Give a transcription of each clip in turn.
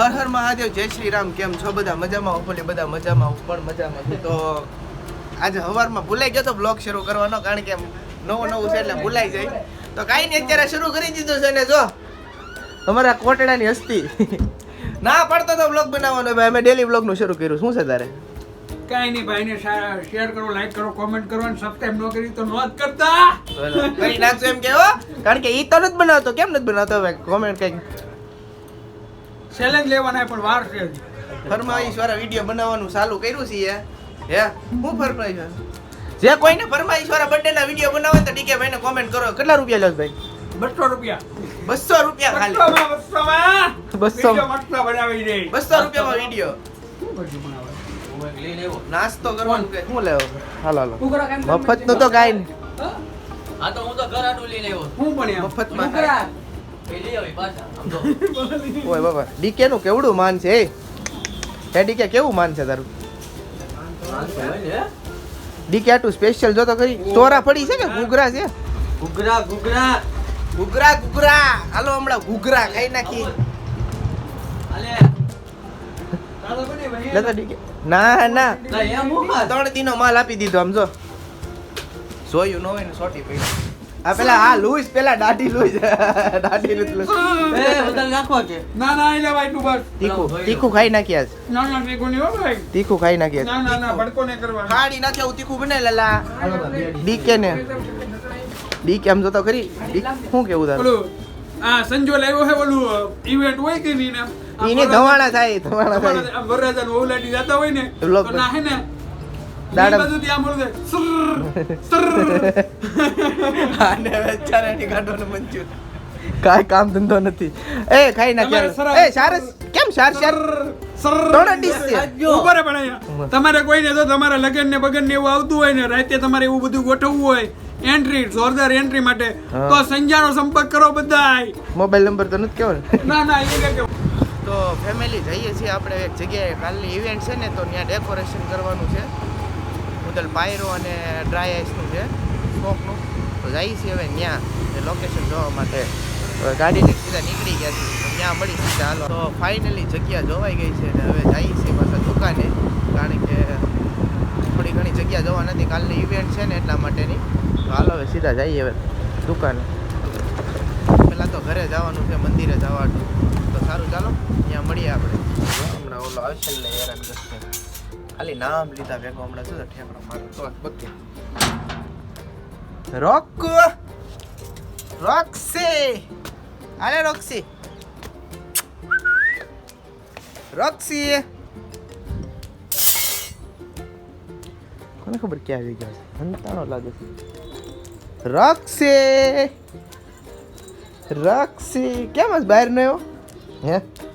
હર હર મહાદેવ જય શ્રી રામ કેમ છો બધા? મજામાં હોપફુલી બધા મજામાં હું પણ મજામાં છું. તો આજે સવારમાં ભૂલાઈ ગયો તો બ્લોગ શરૂ કરવાનો કારણ કે નવું નવું છે એટલે ભૂલાઈ જાય. તો કાંઈ નહીં અત્યારે શરૂ કરી દીધું છે ને જો. અમારા કોટડાની હસ્તી. ના પડતો તો બ્લોગ બનાવવાનો ભાઈ. અમે ડેલી બ્લોગનું શરૂ કર્યું. શું છે તારે? કાંઈ નહીં ભાઈને શેર કરો લાઈક કરો કોમેન્ટ કરો અને સબસ્ક્રાઇબ ન કરી તો ન જ કરતા કઈ નાખજો એમ કેવો કારણ કે ઈ તો નથી બનાવતો. કેમ નથી બનાવતો? ભાઈ કોમેન્ટ કંઈક ચેલેન્જ લેવાના પણ વાર છે ફરમાઈશ વાળા વીડિયો બનાવવાનું ચાલુ કર્યું છે હે? હું ફરમાઈશ જે કોઈને ફરમાઈશ વાળા બર્થડે ના વીડિયો બનાવે તો ડીકે ભાઈને કોમેન્ટ કરો. કેટલા રૂપિયા લો ભાઈ? બસો રૂપિયા. બસો રૂપિયા ખાલી. બસો. બનાવી દે. બસો રૂપિયામાં વીડિયો? નાસ્તો કરવાનું કે? શું લેવો? હાલો હાલો. કુકરા કામ તમે મફતનું તો કાઈ નહીં. હા? તો હું તો ઘર આટલું લઈને આવ્યો. હું પણ મફતમાં કુકરા. ઓય બાબા ડીકે નું કેવડું માન છે? એ ડીકે કેવું માન છે તારું? ડીકે આટલું સ્પેશિયલ જો તો ખરી. ચોરા પડી છે કે ઘૂઘરા છે? ઘૂઘરા ઘૂઘરા. ગુગરા ગુગરા હાલો હમણાં ઘૂઘરા ખાઈ નાખી. ના ના. ત્રણ દિનો માલ આપી દીધો આમ જો. જોયું ન હોય ને સોટી પડી. આ પેલા હા લુઈસ પેલા દાઢી લુઈસ. દાઢી લુઈસ. એ બદલ નાખવા કે ના ના એટલે ભાઈ તું બસ. તીખું તીખું ખાઈ નાખ્યા છે. ના ના તીખું નહીં ભાઈ. તીખું ખાઈ નાખ્યા ના ના ના છે ભડકો નહીં કરવાનો. ખાડી નાખે હું તીખું બને લેલા. ડીકે ને. ડીકે આમ જોતો ખરી? ડી- શું કેવું તારું? આ સંજો લાવ્યો છે ઓલું ઇવેન્ટ હોય કે નહીં ને? એને ધવાણા થાય ધવાણા થાય. અમારા ઓલાડી ઓલાટી જતા હોય ને તો ના હે ને દાડમ. બધું ત્યાં સર કામ ધંધો નથી. એ ખાઈ નાખ્યા એ સારસ કેમ સાર સાર તમારે કોઈને તો તમારા લગન ને બગન ને એવું આવતું હોય ને રાતે તમારે એવું બધું ગોઠવવું હોય એન્ટ્રી જોરદાર એન્ટ્રી માટે તો સંજાનો સંપર્ક કરો બધાય. મોબાઈલ નંબર તો નથી કેવો ના ના એ કે તો ફેમિલી જઈએ છીએ આપણે એક જગ્યાએ કાલની ઇવેન્ટ છે ને તો ત્યાં ડેકોરેશન કરવાનું છે. મુદલ પાયરો અને ડ્રાય આઈસનું છે, સ્મોકનું. તો જઈએ છીએ હવે ત્યાં લોકેશન જોવા માટે. હવે ગાડીને સીધા નીકળી ગયા છીએ. ત્યાં મળી સીધા હાલો. તો ફાઇનલી જગ્યા જોવાઈ ગઈ છે અને હવે જઈએ છીએ પાછા દુકાને. કારણ કે થોડી ઘણી જગ્યા જોવા નથી. કાલની ઇવેન્ટ છે ને એટલા માટેની. તો હાલો હવે સીધા જઈએ હવે દુકાને. પહેલાં તો ઘરે જવાનું છે, મંદિરે જવાનું. તો સારું, ચાલો. ત્યાં મળીએ આપણે. હમણાં ઓલો આવશે એટલે હેરાન કરશે ખાલી નામ લીધા ભેગો હમણાં શું ઠેકડો મારો. તો બકે રોક રોક્સી. અરે રોક્સી. રોક્સી. કોને ખબર ક્યાં આવી ગયો હંતાણો લાગે છે. રોક્સી. રક્ષી કેમ જ બહાર નો હે હે?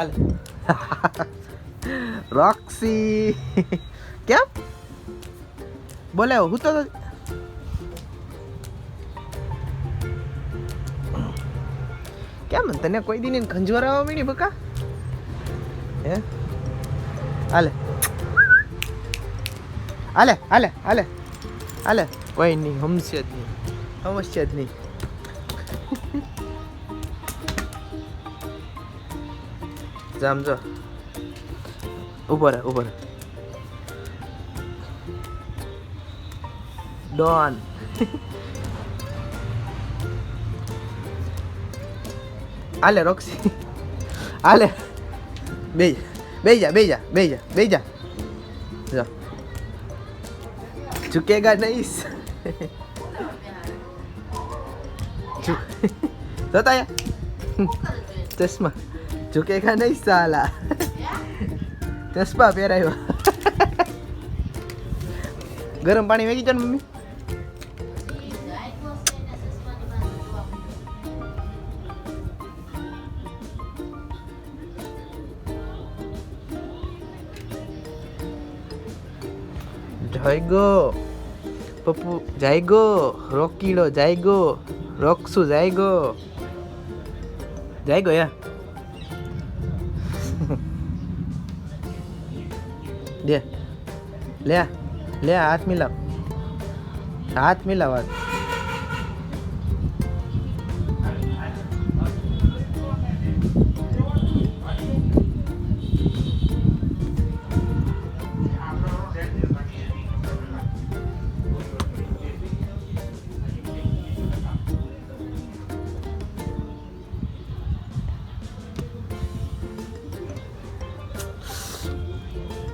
હાલે રોક્સી કેમ બોલે હું તો કેમ તને કોઈ દીને ખંજવાર આવવા મળી બકા હે હાલે હાલે હાલે હાલે હાલે કોઈ નહીં હમશે જ નહીં હમશે જ નહીં જામ જો. ઉપરાં ઊભો રહે. ડોન આલે રોક્સી આલે. બે બેજા બેજા બેજા બેજા જો ચૂકેગા નહીં જોતા ચશ્મા. ઝુકેગા નહીં સાલા ચશ્મા પહેરાયો ગરમ પાણી વેગી છે ને મમ્મી જયગો પપ્પુ જાયગો રોકીડો જાયગો રોકસુ જાયગો જાયગો યા લે લે હાથ મિલાવ. હાથ મિલાવ હાથ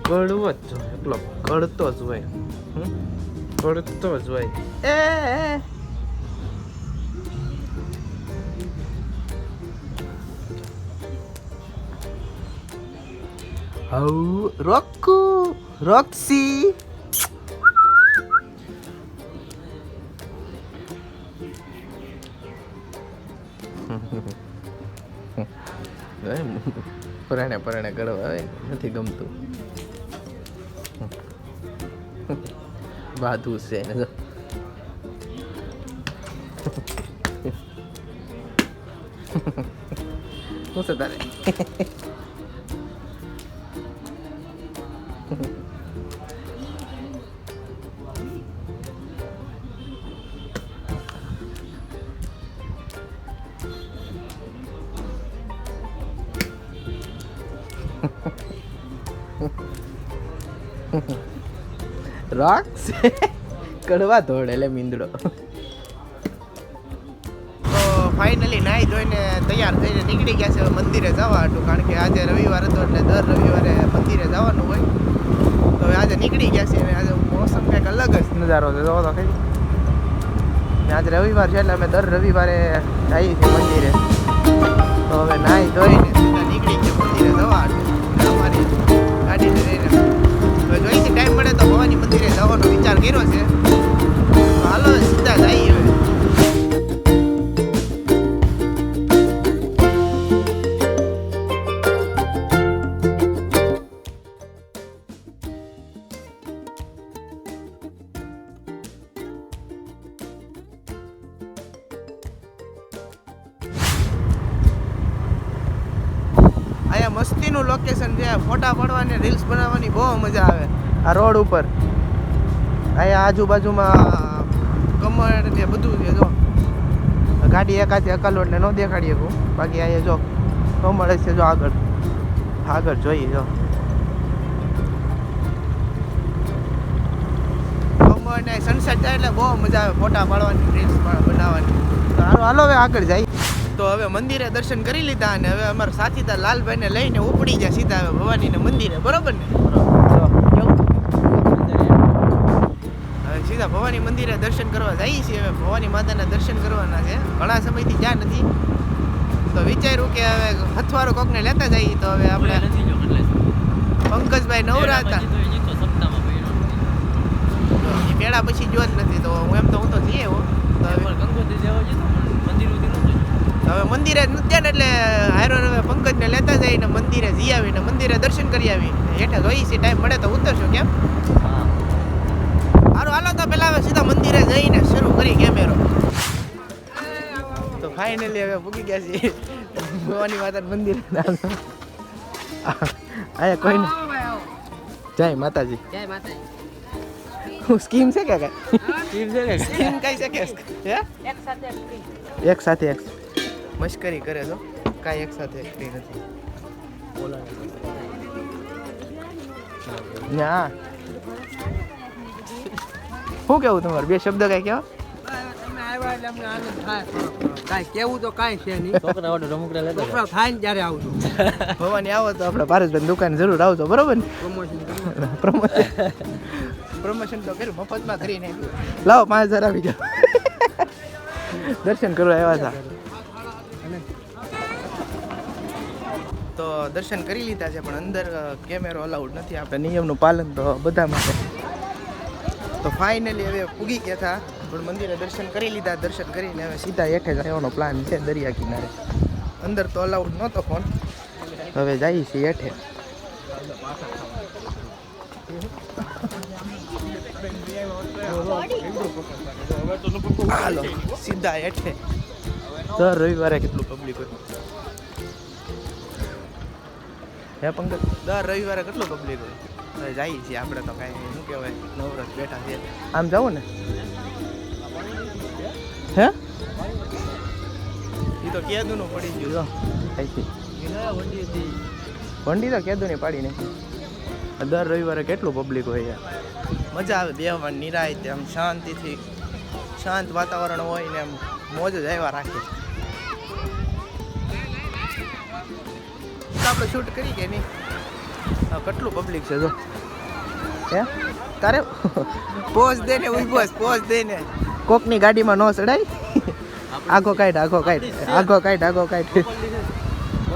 કડવો જોઈએ જ હોય. હમ? કડતો જ હોય. એ હાઉ રોકુ રોક્સી. પરણે પરણે કરવા આવે નથી ગમતું. બાધું છે એને તો શું છે તારે રોક છે કડવા ધોળ એટલે મીંદડો. ફાઇનલી નાહી ધોઈને તૈયાર થઈને નીકળી ગયા છે મંદિરે જવા હતું કારણ કે આજે રવિવાર હતો એટલે દર રવિવારે મંદિરે જવાનું હોય. તો હવે આજે નીકળી ગયા છે આજે મોસમ કંઈક અલગ જ નજારો છે, જોવો તો ખરી. આજે રવિવાર છે એટલે અમે દર રવિવારે જઈએ છીએ મંદિરે. તો હવે નાહી ધોઈને નીકળી ગયા. જવાનો વિચાર કર્યો છે. હાલો, સીધા જઈએ હવે. મસ્તીનું લોકેશન છે. ફોટા પાડવાની રીલ્સ બનાવવાની બહુ મજા આવે. આ રોડ ઉપર. અહીંયા આજુબાજુમાં કમળ ને બધું છે, જો. ગાડી એકાથી અકાલો એટલે ન દેખાડીએ હું બાકી અહીંયા જો કમળ છે જો આગળ. આગળ જોઈએ, જો. કમળ ને સનસેટ થાય એટલે બહુ મજા આવે ફોટા પાડવાની રીલ્સ બનાવવાની. હાલો હવે આગળ જાય. તો હવે મંદિરે દર્શન કરી લીધા અને હવે અમારા સાથીદાર લાલભાઈને લઈને ઉપડી જાય સીધા હવે ભવાનીને મંદિરે, બરોબર ને હવે સીધા ભવાની મંદિરે દર્શન કરવા જઈએ છીએ હવે. ભવાની માતાના દર્શન કરવાના છે. ઘણા સમયથી જ્યાં નથી. તો વિચાર્યું કે હવે હથવારો કોકને લેતા જઈએ તો હવે આપણે પંકજભાઈ નવરા હતા. પેડા પછી જો જ નથી. તો હું એમ તો હું તો જઈએ હો. તો હવે હવે મંદિરે જ નથી ને એટલે હારો હવે પંકજને લેતા જઈને મંદિરે જઈ આવીને મંદિરે દર્શન કરી આવી હેઠે જોઈ છે ટાઈમ મળે તો ઉતરશો કેમ? હારું હાલો તો પેલા હવે સીધા મંદિરે જઈને શરૂ કરી કેમેરો તો ફાઇનલી હવે પૂગી ગયા છીએ. ભવાની માતા મંદિર આયા કોઈ નહીં જય માતાજી. જય માતાજી. હું સ્કીમ છે કે કઈ? સ્કીમ છે કે? સ્કીમ કઈ છે કે? હે? એક સાથે એક સાથે એક મશ્કરી કરે તો? કાંઈ એક સાથે એક નથી. બોલા ના. શું કેવું તમારું? બે શબ્દ કઈ કહેવા? તમે આવ્યા એટલે અમને આનંદ થાય કાંઈ કેવું તો કાંઈ છે નહીં છોકરા ઓર્ડર રમકડા લેતા છોકરા થાય ને ત્યારે આવજો. ભવાની આવો તો આપણે પારસભાઈ દુકાન જરૂર આવજો બરોબર ને? પ્રમોશન પ્રમોશન પ્રમોશન તો કર્યું મફતમાં કરીને લાવો પાંચ હજાર આવી જાઓ દર્શન કરવા આવ્યા હતા. તો દર્શન કરી લીધા છે પણ અંદર કેમેરો અલાઉડ નથી. આપણે નિયમનું પાલન તો બધા માટે. તો ફાઇનલી હવે પૂગી ગયા હતા. પણ મંદિરે દર્શન કરી લીધા, દર્શન કરીને હવે સીધા હેઠે જવાનો પ્લાન છે દરિયા કિનારે. અંદર તો અલાઉડ નહોતો ફોન હવે જઈએ છીએ હેઠે. સીધા હેઠે. દર રવિવારે કેટલું પબ્લિક હોય? હે પંકજ, દર રવિવારે કેટલું પબ્લિક હોય? હવે જઈએ છીએ. આપણે તો કાંઈ શું કહેવાય નવરત બેઠા છીએ. આમ જવું ને. હે? એ તો કેદુનું પડી ગયું. જો અહીંથી વંડી તો કેદુની પાડી નાખી દર રવિવારે કેટલું પબ્લિક હોય યાર? મજા આવે બેહવાની નિરાય આમ શાંતિથી. શાંત વાતાવરણ હોય ને આમ મોજ જ આવ્યા રાખે. આપણે શૂટ કરી કે નહીં? કેટલું પબ્લિક છે જો. હે? તારે? પોઝ દે ને ઉઈ બોસ પોઝ દે ને. કોકની ગાડીમાં નો ચડાય? આગો કાઢ આગો કાઢ આગો કાઢ આગો કાઢ.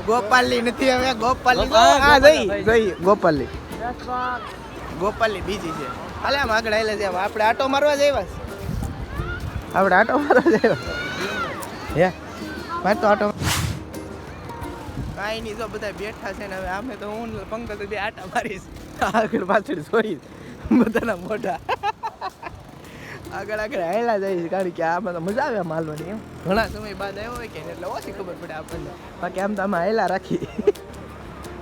ગોપાલી નથી હવે ગોપાલી હા જઈ જઈ ગોપાલી ગોપાલી બીજી છે. હાલે આમ આગળ આવેલા છે. આપણે આટો મારવા જઈવા આપણે આટો મારવા જઈવા હે? મારે તો આટો કાંઈ નહીં જો બધા બેઠા છે ને હવે આમે તો હું પંકજ બે આટા મારીશ. આગળ પાછળ જોઈશ. બધાના મોઢા. આગળ આગળ હાયલા જઈશ કારણ કે આમાં તો મજા આવે માલવાની એમ. ઘણા સમય બાદ આવ્યો હોય કે એટલે ઓછી ખબર પડે આપણને. બાકી આમ તો આમાં હાયલા રાખી.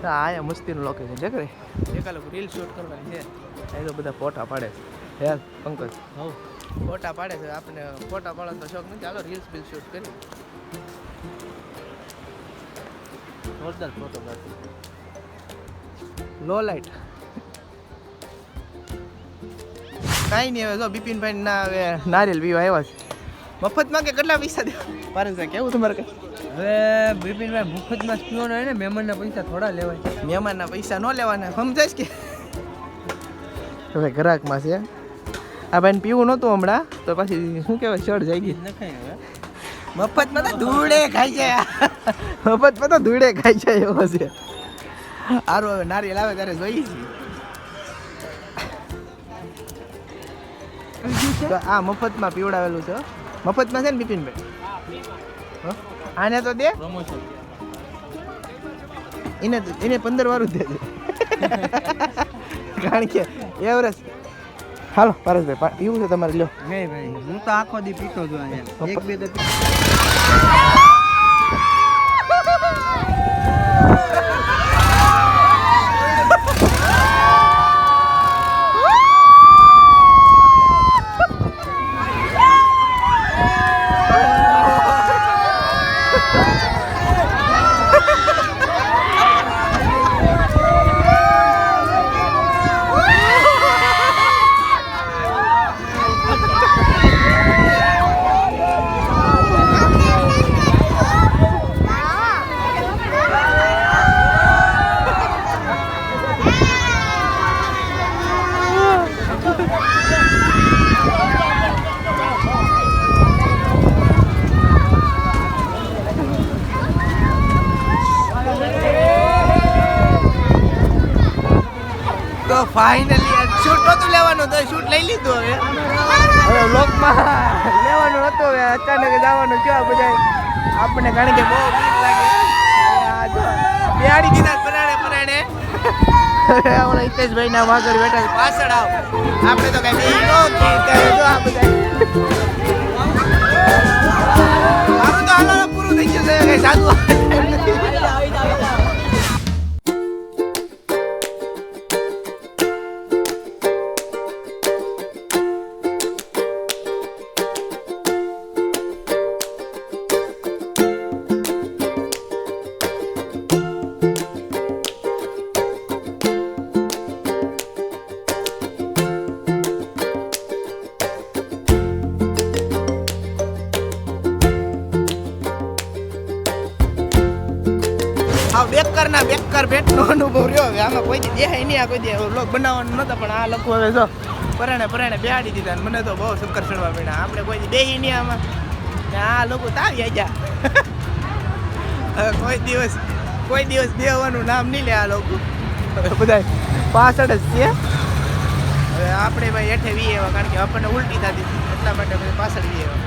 હા અહીંયા મસ્તીનું લોકેશન છે કરે લોકો રીલ શૂટ કરવાની છે. એ તો બધા ફોટા પાડે છે. હેલ પંકજ. ફોટા પાડે છે. આપણે ફોટા પાડવાનો તો શોખ નથી. ચાલો રીલ્સ બિલ શૂટ કરી. જોરદાર ફોટોગ્રાફી લો લાઇટ કાંઈ નહીં હવે જો બિપિનભાઈ ના હવે નારિયેલ પીવા આવ્યા છે. મફતમાં કે કેટલા પૈસા દેવા પારસભાઈ કેવું તમારે કઈ? હવે બિપિનભાઈ મુફતમાં પીવાનો હોય ને મહેમાનના પૈસા થોડા લેવાય. મહેમાનના પૈસા ન લેવાના સમજાય કે? હવે ગ્રાહકમાં છે. આ ભાઈને પીવું નહોતું હમણાં તો પછી શું કહેવાય શર્ટ જાય ગઈ નખાય હવે. મફતમાં તો ધૂળે ખાઈ જાય. મફતમાં તો ધૂળે ખાઈ જાય એવો છે. આરો નારિયેલ આવે ત્યારે જોઈએ છીએ આ મફતમાં પીવડાવેલું છે. મફતમાં છે ને બિપિનભાઈ? આને તો દે. એને એને પંદર વારું જ દેજે કારણ કે એવરેજ હાલો પારસભાઈ પીવું છે તમારે લ્યો. નહીં ભાઈ હું તો આખો દી પીતો છું અહીંયા એક બે તો તો ફાઇનલી શૂટ નહોતું લેવાનું તો શૂટ લઈ લીધું હવે. હવે લોકમાં લેવાનું નહોતું હવે અચાનક જવાનું કેવા બધા આપણને કારણ કે બહુ બીક લાગે. બિહારી કીધા પરાણે પરાણે. ઓલા હિતેશભાઈ ના વાગર બેઠા પાછળ આવ. આપણે તો કઈ નહીં જો આ બધા મારું તો હાલ પૂરું થઈ ગયું છે. કઈ સાદું દેખાય આ કોઈ દે લોક બનાવવાનું નતા પણ આ લોકો હવે જો પરાણે પરાણે બેહાડી દીધા ને મને તો બહુ શક્કર ચડવા પડ્યા આપણે કોઈ બેહી નહીં આમાં. આ લોકો તાવી આજા કોઈ દિવસ કોઈ દિવસ દેવાનું નામ નહીં લે આ લોકો. હવે બધા પાછળ જ છે. હવે આપણે ભાઈ હેઠે વી એવા કારણ કે આપણને ઉલટી થતી હતી. એટલા માટે બધા પાછળ વી એવા.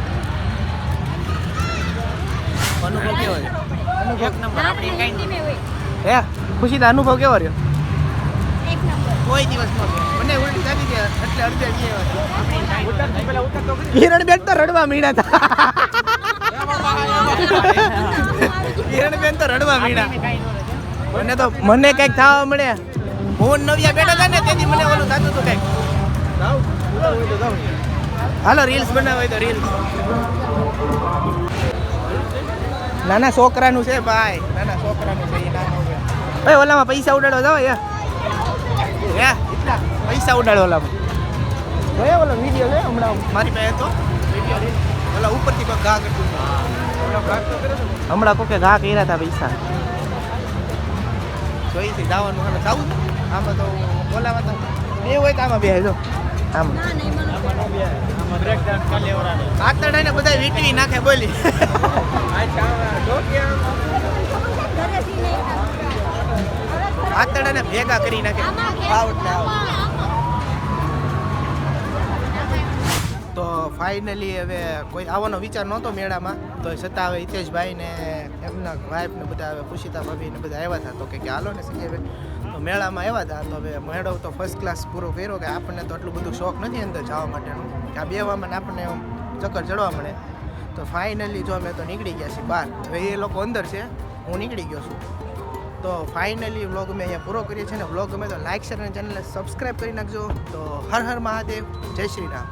અનુભવ કેવો રહ્યો અનુભવ? એક નંબર આપણે કઈ હે? ખુશી અનુભવ કેવો રહ્યો? કોઈ દિવસ મને ઉલટી થતી હતી એટલે અડધે હિરણ બેન તો રડવા મીણા હતા. હિરણ બેન તો રડવા મીણા. મને તો મને કંઈક થવા મળે. હું નવિયા બેઠા હતા ને તેથી મને ઓલું થતું હતું કંઈક. હાલો રીલ્સ બનાવો હોય તો રીલ્સ નાના છોકરાનું છે ભાઈ. નાના છોકરાનું છે એ નાનું ભાઈ ઓલામાં પૈસા ઉડાડવા જાવ યાર હે? એટલા પૈસા ઉડાડો ઓલામાં. ગયા ઓલો વીડિયો છે હમણાં. મારી પાસે હતો વીડિયો ઓલા ઉપરથી કોઈ ઘા કરતું હમણાં કોકે ઘા કર્યા હતા પૈસા. જોઈ છે જવાનું હવે જવું આમાં તો બોલાવા તો બે હોય તો આમાં બે જો. આમાં. ના નહીં મને આતડાને બધા વીટવી નાખે બોલી. આતડાને ભેગા કરી નાખે. તો ફાઇનલી હવે કોઈ આવવાનો વિચાર નહોતો મેળામાં તો છતાં હવે હિતેશભાઈ ને એમના વાઈફ ને બધા હવે ખુશીતા ભાભી ને બધા આવ્યા હતા. તો કે કે હાલો ને સંજયભાઈ તો મેળામાં આવ્યા હતા તો હવે મેળો તો ફર્સ્ટ ક્લાસ પૂરો કર્યો કે આપણને તો એટલું બધું શોખ નથી અંદર જવા માટેનું. કે આ બેવામાં આપણને એમ ચક્કર ચડવા મળે. તો ફાઇનલી જો અમે તો નીકળી ગયા છીએ બહાર હવે એ લોકો અંદર છે હું નીકળી ગયો છું. તો ફાઇનલી વ્લોગ અમે અહીંયા પૂરો કરીએ છીએ ને વ્લોગ ગમે તો લાઇક શેર અને ચેનલને સબસ્ક્રાઈબ કરી નાખજો. તો હર હર મહાદેવ. જય શ્રી રામ.